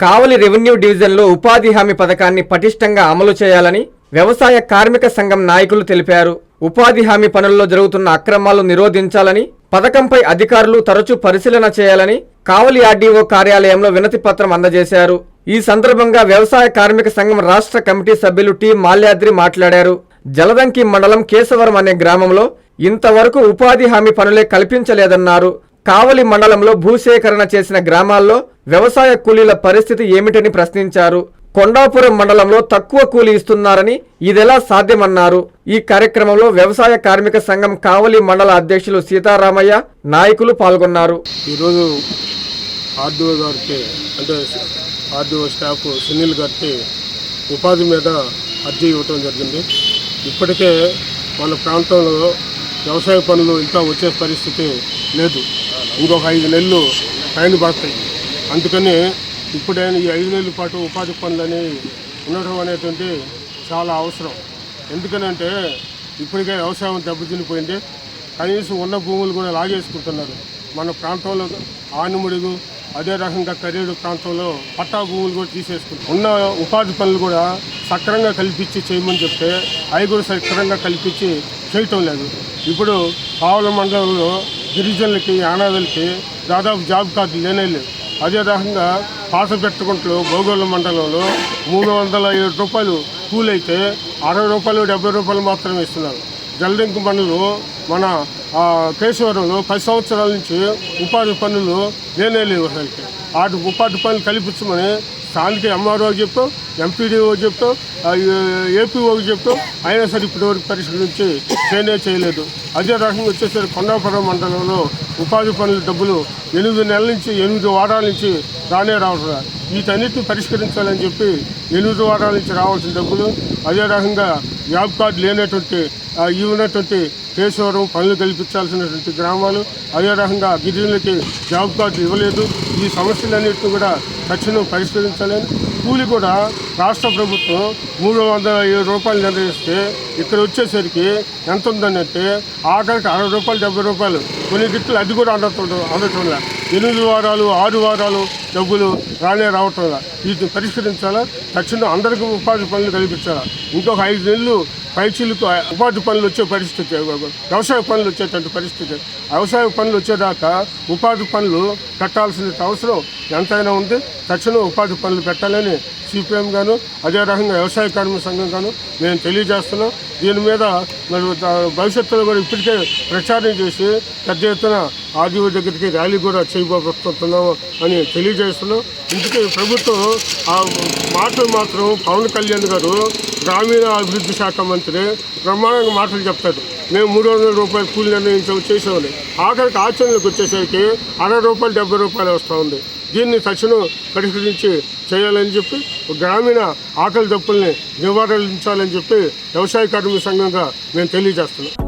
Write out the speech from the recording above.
కావలి revenue డివిజన్లో ఉపాధి హామీ పథకాన్ని పటిష్టంగా అమలు చేయాలని వ్యవసాయ కార్మిక సంఘం నాయకులు తెలిపారు. ఉపాధి హామీ పనుల్లో జరుగుతున్న అక్రమాలు నిరోధించాలని పథకంపై అధికారులు తరచూ పరిశీలన చేయాలని కావలి ఆర్డీఓ కార్యాలయంలో వినతి పత్రం అందజేశారు. ఈ సందర్భంగా వ్యవసాయ కార్మిక సంఘం రాష్ట్ర కమిటీ సభ్యులు టి. మాల్యాద్రి మాట్లాడారు. జలదంకి మండలం కేశవరం అనే గ్రామంలో ఇంతవరకు ఉపాధి హామీ పనులే కల్పించలేదన్నారు. కావలి మండలంలో భూసేకరణ చేసిన గ్రామాల్లో వ్యవసాయ కూలీల పరిస్థితి ఏమిటని ప్రశ్నించారు. కొండాపురం మండలంలో తక్కువ కూలి ఇస్తున్నారని ఇదెలా సాధ్యమన్నారు. ఈ కార్యక్రమంలో వ్యవసాయ కార్మిక సంఘం కావలి మండల అధ్యక్షులు సీతారామయ్య నాయకులు పాల్గొన్నారు. ఈరోజు ఆర్డీఓ గారికి అంటే ఆర్డీఓ స్టాఫ్ సునీల్ గారికి ఉపాధి మీద అర్జీ ఇవ్వటం జరిగింది. ఇప్పటికే మన ప్రాంతంలో వ్యవసాయ పనులు ఇంకా వచ్చే పరిస్థితి లేదు. ఇంకొక ఐదు నెలలు పైన పడతాయి అందుకని ఇప్పుడైనా ఈ ఐదు నెలల పాటు ఉపాధి పనులని ఉండటం అనేటువంటి చాలా అవసరం. ఎందుకనంటే ఇప్పటికే వ్యవసాయం దెబ్బతినిపోయింది. కనీసం ఉన్న భూములు కూడా లాగేసుకుంటున్నారు. మన ప్రాంతంలో ఆనుముడుగు అదే రకంగా కరీడు ప్రాంతంలో పట్టా భూములు కూడా తీసేసుకుంటారు ఉన్న ఉపాధి పనులు కూడా సక్రంగా కల్పించి చేయమని చెప్తే అవి కూడా సక్రంగా కల్పించి చేయటం లేదు. ఇప్పుడు పావుల మండలంలో గిరిజనులకి ఆనాదులకి దాదాపు జాబ్ కార్డు లేనే లేవు. అదే రకంగా పాత పెట్టుకుంటూ మండలంలో మూడు వందల ఏడు రూపాయలు కూలైతే అరవై రూపాయలు డెబ్బై రూపాయలు మాత్రమే ఇస్తున్నారు. జల్లింకు పనులు మన కేశవరంలో పది సంవత్సరాల నుంచి ఉపాధి పనులు లేనే లేవు అసలుకి. వాటి ఉపాధి పనులు కల్పించమని స్థానిక ఎంఆర్ఓ చెప్తాం ఎంపీడీఓ చెప్తాం ఏపీఓకి చెప్తాం అయినా సరే ఇప్పటివరకు పరిష్కరించి చేయనే చేయలేదు. అదే రకంగా వచ్చేసరికి కొండాపురం మండలంలో ఉపాధి పనుల డబ్బులు ఎనిమిది నెలల నుంచి ఎనిమిది వారాల నుంచి రానే రావట్లేదు వీటన్నిటిని పరిష్కరించాలని చెప్పి ఎనిమిది వారాల నుంచి రావాల్సిన డబ్బులు అదే రకంగా జాబ్ కార్డు లేనటువంటి ఈ ఉన్నటువంటి కేశవరం పనులు కల్పించాల్సినటువంటి గ్రామాలు అదే రకంగా గిరిజనులకి జాబ్ కార్డు ఇవ్వలేదు. ఈ సమస్యలన్నింటినీ కూడా తక్షణం పరిష్కరించాలని కూలి కూడా రాష్ట్ర ప్రభుత్వం మూడు వందల ఏడు రూపాయలు నిర్ణయిస్తే ఇక్కడ వచ్చేసరికి ఎంత ఉందని అంటే ఆఖరికి అరవై రూపాయలు డెబ్బై రూపాయలు. కొన్ని గిట్లు అది కూడా అందటం అందటం లే. ఎనిమిది వారాలు ఆరు వారాలు డబ్బులు రానే రావటం వీటిని పరిష్కరించాలా? తక్షణం అందరికీ ఉపాధి పనులు కల్పించాలా? ఇంకొక ఐదు నెలలు పైచీలకు ఉపాధి పనులు వచ్చే పరిస్థితి వ్యవసాయ పనులు వచ్చేటువంటి పరిస్థితి. వ్యవసాయ పనులు వచ్చేదాకా ఉపాధి పనులు పెట్టాల్సిన అవసరం ఎంతైనా ఉంది. తక్షణం ఉపాధి పనులు పెట్టాలని సిపిఎం గాను అదే రకంగా వ్యవసాయ కార్మిక సంఘం గాను మేము తెలియజేస్తున్నాం. దీని మీద మరి భవిష్యత్తులో కూడా ఇప్పటికే ప్రచారం చేసి పెద్ద ఎత్తున ఆర్డీఓ దగ్గరికి ర్యాలీ కూడా చేయబోతున్నాము అని తెలియజేస్తున్నాం ఇందుకే ప్రభుత్వం ఆ మాటలు మాత్రం పవన్ కళ్యాణ్ గారు గ్రామీణ అభివృద్ధి శాఖ మంత్రి బ్రహ్మాండంగా మాటలు చెప్తాడు మేము మూడు వందల రూపాయలు కూలి నిర్ణయించాము చేసేవాళ్ళు ఆఖరికి ఆచరణకు వచ్చేసరికి అరవై రూపాయలు డెబ్బై రూపాయలు వస్తూ ఉంది. దీన్ని తక్షణం పరిష్కరించి చేయాలని చెప్పి గ్రామీణ ఆకలి దప్పుల్ని నివారించాలని చెప్పి వ్యవసాయ కార్మిక సంఘంగా మేము తెలియజేస్తున్నాం.